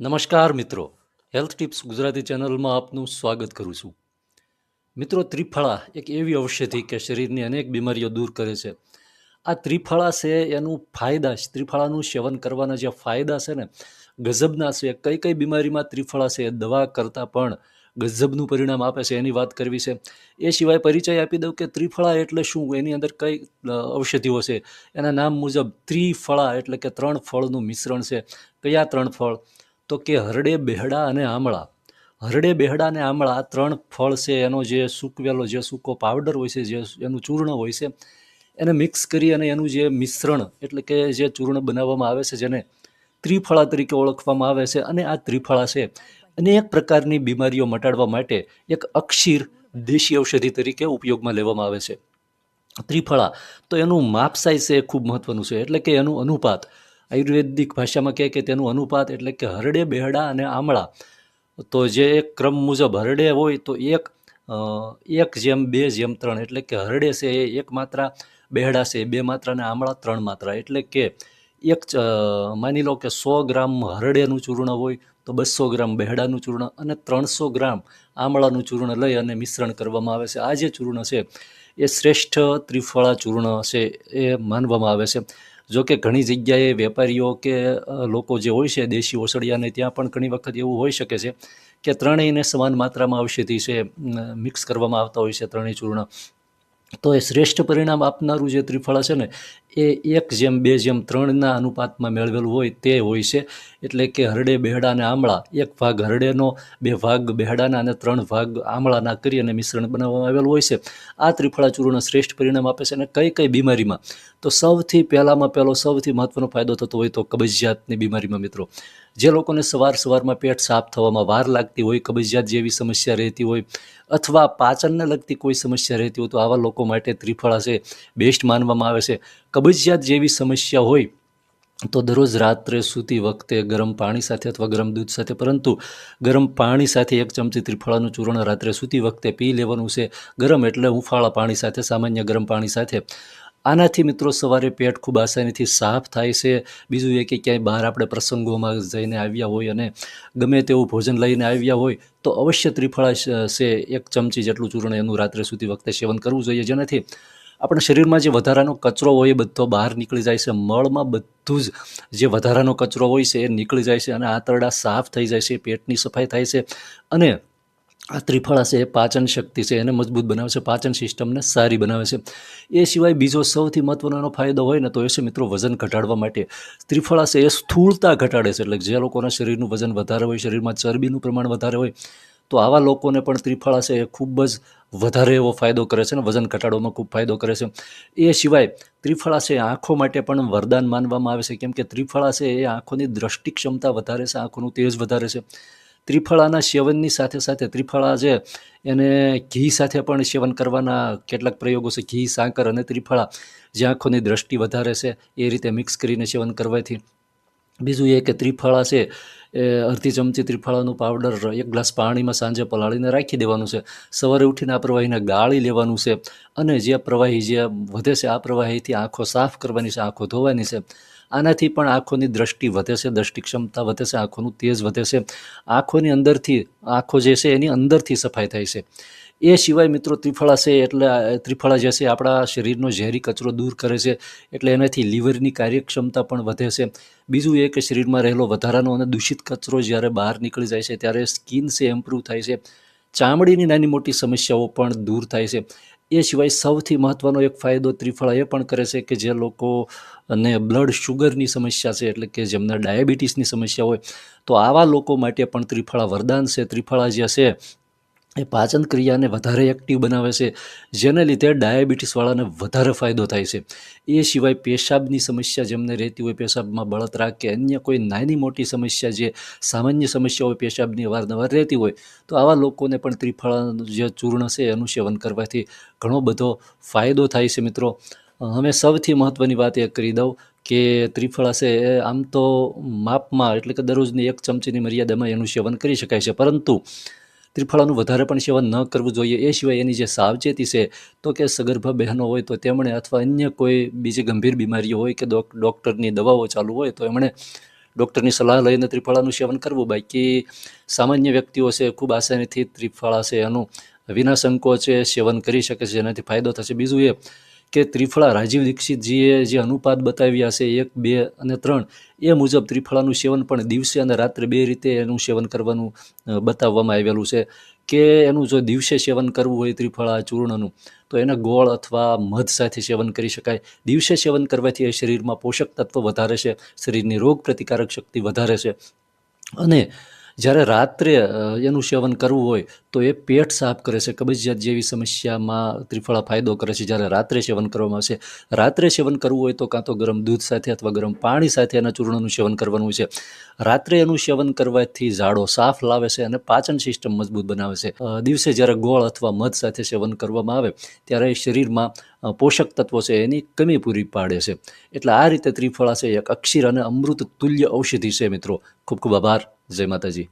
નમસ્કાર મિત્રો. Health tips Gujarati ચેનલમાં આપનું સ્વાગત કરું છું. મિત્રો, ત્રિફળા એક એવી ઔષધિ કે શરીરની અનેક બીમારીઓ દૂર કરે છે. આ ત્રિફળા છે એનું ફાયદા ત્રિફળાનું સેવન કરવાના જે ફાયદા છે ને, ગજબના છે. કઈ કઈ બીમારીમાં ત્રિફળા છે એ દવા કરતાં પણ ગજબનું પરિણામ આપે છે એની વાત કરવી છે. એ સિવાય પરિચય આપી દઉં કે ત્રિફળા એટલે શું? એની અંદર કઈ ઔષધિઓ છે? એના નામ મુજબ ત્રિફળા એટલે કે ત્રણ ફળનું મિશ્રણ છે. કયા ત્રણ ફળ? તો કે હરડે બેહડા અને આમળા. હરડે બેહડા અને આમળા ત્રણ ફળ છે, એનો જે સૂકવેલો જે સૂકો પાવડર હોય છે, જે એનું ચૂર્ણ હોય છે, એને મિક્સ કરી અને એનું જે મિશ્રણ એટલે કે જે ચૂર્ણ બનાવવામાં આવે છે, જેને ત્રિફળા તરીકે ઓળખવામાં આવે છે અને આ ત્રિફળા છે અનેક પ્રકારની બીમારીઓ મટાડવા માટે એક અક્ષીર દેશી ઔષધિ તરીકે ઉપયોગમાં લેવામાં આવે છે. ત્રિફળા તો એનું માપ સાઈઝ છે એ ખૂબ મહત્વનું છે, એટલે કે એનું અનુપાત આયુર્વેદિક ભાષામાં કહે કે તેનું અનુપાત એટલે કે હરડે, બેહડા અને આમળા. તો જે એક ક્રમ મુજબ હરડે હોય તો એક એક જેમ બે જેમ ત્રણ. એટલે કે હરડે છે એ એક માત્રા, બેહડા છે બે માત્રા અને આમળા ત્રણ માત્રા. એટલે કે એક માની લો કે સો ગ્રામ હરડેનું ચૂર્ણ હોય તો બસો ગ્રામ બેહડાનું ચૂર્ણ અને ત્રણસો ગ્રામ આમળાનું ચૂર્ણ લઈ અને મિશ્રણ કરવામાં આવે છે. આ જે ચૂર્ણ છે એ શ્રેષ્ઠ ત્રિફળા ચૂર્ણ છે એ માનવામાં આવે છે. જો કે ઘણી જગ્યાએ વેપારીઓ કે લોકો જે હોય છે, દેશી ઓસડિયાને ત્યાં પણ ઘણી વખત એવું હોઈ શકે છે કે ત્રણેયને સમાન માત્રામાં ઔષધિ છે મિક્સ કરવામાં આવતા હોય છે ત્રણેય ચૂર્ણ. તો એ શ્રેષ્ઠ પરિણામ આપનારું જે ત્રિફળા છે ને એ એક જેમ, બે જેમ ત્રણના અનુપાતમાં મેળવેલું હોય તે હોય છે. એટલે કે હરડે, બેહડા અને આમળા. એક ભાગ હરડેનો, બે ભાગ બેહડાના અને ત્રણ ભાગ આમળાના કરી અને મિશ્રણ બનાવવામાં આવેલું હોય છે. આ ત્રિફળા ચૂર્ણ શ્રેષ્ઠ પરિણામ આપે છે અને કઈ કઈ બીમારીમાં? તો સૌથી પહેલામાં પહેલો, સૌથી મહત્વનો ફાયદો થતો હોય તો કબજિયાતની બીમારીમાં મિત્રો. જે લોકોને સવાર સવારમાં પેટ સાફ થવામાં વાર લાગતી હોય, કબજિયાત જેવી સમસ્યા રહેતી હોય, અથવા પાચનને લગતી કોઈ સમસ્યા રહેતી હોય, તો આવા લોકો માટે ત્રિફળા છે, બેસ્ટ માનવામાં આવે છે. કબજિયાત જેવી સમસ્યા હોય, તો દરરોજ રાત્રે સૂતી વખતે ગરમ પાણી સાથે અથવા ગરમ દૂધ સાથે, પરંતુ ગરમ પાણી સાથે એક ચમચી ત્રિફળાનું ચૂર્ણ રાત્રે સૂતી વખતે પી લેવાનું છે. ગરમ એટલે હુંફાળા પાણી સાથે, સામાન્ય ગરમ પાણી સાથે. આનાથી મિત્રો સવારે પેટ ખૂબ આસાનીથી સાફ થાય છે. બીજું એ કે ક્યાંય બહાર આપણે પ્રસંગોમાં જઈને આવ્યા હોય અને ગમે તેવું ભોજન લઈને આવ્યા હોય, તો અવશ્ય ત્રિફળા છે એક ચમચી જેટલું ચૂર્ણ એનું રાત્રે સૂતી વખતે સેવન કરવું જોઈએ. જેનાથી આપણા શરીરમાં જે વધારાનો કચરો હોય એ બધો બહાર નીકળી જાય છે. મળમાં બધું જ જે વધારાનો કચરો હોય છે એ નીકળી જાય છે અને આંતરડા સાફ થઈ જાય છે, પેટની સફાઈ થાય છે અને આ ત્રિફળા છે એ પાચન શક્તિ છે, એને મજબૂત બનાવે છે, પાચન સિસ્ટમને સારી બનાવે છે. એ સિવાય બીજો સૌથી મહત્વનો ફાયદો હોય ને તો એ છે મિત્રો વજન ઘટાડવા માટે. ત્રિફળા છે એ સ્થૂળતા ઘટાડે છે, એટલે જે લોકોના શરીરનું વજન વધારે હોય, શરીરમાં ચરબીનું પ્રમાણ વધારે હોય તો આવા લોકોને પણ ત્રિફળા છે એ ખૂબ જ વધારે એવો ફાયદો કરે છે ને, વજન ઘટાડવામાં ખૂબ ફાયદો કરે છે. એ સિવાય ત્રિફળા છે આંખો માટે પણ વરદાન માનવામાં આવે છે. કેમ કે ત્રિફળા છે એ આંખોની દ્રષ્ટિ ક્ષમતા વધારે છે, આંખોનું તેજ વધારે છે. ત્રિફળાના સેવનની સાથે સાથે ત્રિફળા છે એને ઘી સાથે પણ સેવન કરવાના કેટલાક પ્રયોગો છે. ઘી, સાકર અને ત્રિફળા જે આંખોની દ્રષ્ટિ વધારે છે એ રીતે મિક્સ કરીને સેવન કરવાથી બીજું એ કે ત્રિફળા છે, એ અડધી ચમચી ત્રિફળાનો પાવડર એક ગ્લાસ પાણીમાં સાંજે પલાળીને રાખી દેવાનું છે. સવારે ઉઠીને આ પ્રવાહીને ગાળી લેવાનું છે અને જે પ્રવાહી જે વધે છે, આ પ્રવાહીથી આંખો સાફ કરવાની છે, આંખો ધોવાની છે, આનાથી પણ આંખોની દ્રષ્ટિ વધે છે દ્રષ્ટિ ક્ષમતા વધે છે, આંખોનું તેજ વધે છે. આંખોની અંદરથી, આંખો જે છે એની અંદરથી સફાઈ થાય છે. એ સિવાય મિત્રો ત્રિફળા છે એટલે, ત્રિફળા જે છે આપણા શરીરનો ઝેરી કચરો દૂર કરે છે એટલે એનાથી લીવરની કાર્યક્ષમતા પણ વધે છે. બીજું એ કે શરીરમાં રહેલો વધારાનો અને દૂષિત કચરો જ્યારે બહાર નીકળી જાય છે ત્યારે સ્કિન છે ઇમ્પ્રૂવ થાય છે. ચામડીની નાની મોટી સમસ્યાઓ પણ દૂર થાય છે. એ સિવાય સૌથી મહત્ત્વનો એક ફાયદો ત્રિફળા એ પણ કરે છે કે જે લોકોને બ્લડ શુગરની સમસ્યા છે એટલે કે જેમને ડાયાબિટીસની સમસ્યા હોય, તો આવા લોકો માટે પણ ત્રિફળા વરદાન છે. ત્રિફળા જે છે એ પાચન ક્રિયાને વધારે એક્ટિવ બનાવે છે, જેને લીધે ડાયાબિટીસવાળાને વધારે ફાયદો થાય છે. એ સિવાય પેશાબની સમસ્યા જેમને રહેતી હોય, પેશાબમાં બળતરા કે અન્ય કોઈ નાની મોટી સમસ્યા જે સામાન્ય સમસ્યા હોય, પેશાબની અવારનવાર રહેતી હોય, તો આવા લોકોને પણ ત્રિફળાનું જે ચૂર્ણ છે, એનું સેવન કરવાથી ઘણો બધો ફાયદો થાય છે મિત્રો. હવે સૌથી મહત્ત્વની વાત એ કરી દઉં કે ત્રિફળા છે, એ આમ તો માપમાં એટલે કે દરરોજની એક ચમચીની મર્યાદામાં એનું સેવન કરી શકાય છે, પરંતુ ત્રિફળાનું વધારે પણ સેવન ન કરવું જોઈએ. એ સિવાય એની જે સાવચેતી છે, તો કે સગર્ભા બહેનો હોય તો તેમણે અથવા અન્ય કોઈ બીજી ગંભીર બીમારીઓ હોય કે ડોક- ડૉક્ટરની દવાઓ ચાલુ હોય તો એમણે ડૉક્ટરની સલાહ લઈને ત્રિફળાનું સેવન કરવું. બાકી સામાન્ય વ્યક્તિઓ છે, ખૂબ આસાનીથી ત્રિફળા છે, એનું વિના સંકોચે સેવન કરી શકે છે, જેનાથી ફાયદો થશે. બીજું એ કે ત્રિફળા રાજીવ દીક્ષિતજીએ જે અનુપાત બતાવ્યા છે, એક, બે અને ત્રણ, એ મુજબ ત્રિફળાનું સેવન પણ દિવસે અને રાત્રે બે રીતે એનું સેવન કરવાનું બતાવવામાં આવેલું છે કે એનું જો દિવસે સેવન કરવું હોય ત્રિફળા ચૂર્ણનું, તો એને ગોળ અથવા મધ સાથે સેવન કરી શકાય. દિવસે સેવન કરવાથી એ શરીરમાં પોષક તત્વ વધારે છે, શરીરની રોગ પ્રતિકારક શક્તિ વધારે છે. અને જ્યારે રાત્રે એનું સેવન કરવું હોય, તો એ પેટ સાફ કરે છે, કબજિયાત જેવી સમસ્યામાં ત્રિફળા ફાયદો કરે છે. જ્યારે રાત્રે સેવન કરવામાં આવશે, રાત્રે સેવન કરવું હોય તો કાં તો ગરમ દૂધ સાથે અથવા ગરમ પાણી સાથે એના ચૂર્ણનું સેવન કરવાનું છે. રાત્રે એનું સેવન કરવાથી ઝાડો સાફ લાવે છે અને પાચન સિસ્ટમ મજબૂત બનાવે છે. દિવસે જ્યારે ગોળ અથવા મધ સાથે સેવન કરવામાં આવે, ત્યારે શરીરમાં પોષક તત્વો છે એની કમી પૂરી પાડે છે. એટલે આ રીતે ત્રિફળા છે એક અક્ષીર અને અમૃત તુલ્ય ઔષધિ છે મિત્રો. ખૂબ ખૂબ આભાર. જય માતાજી.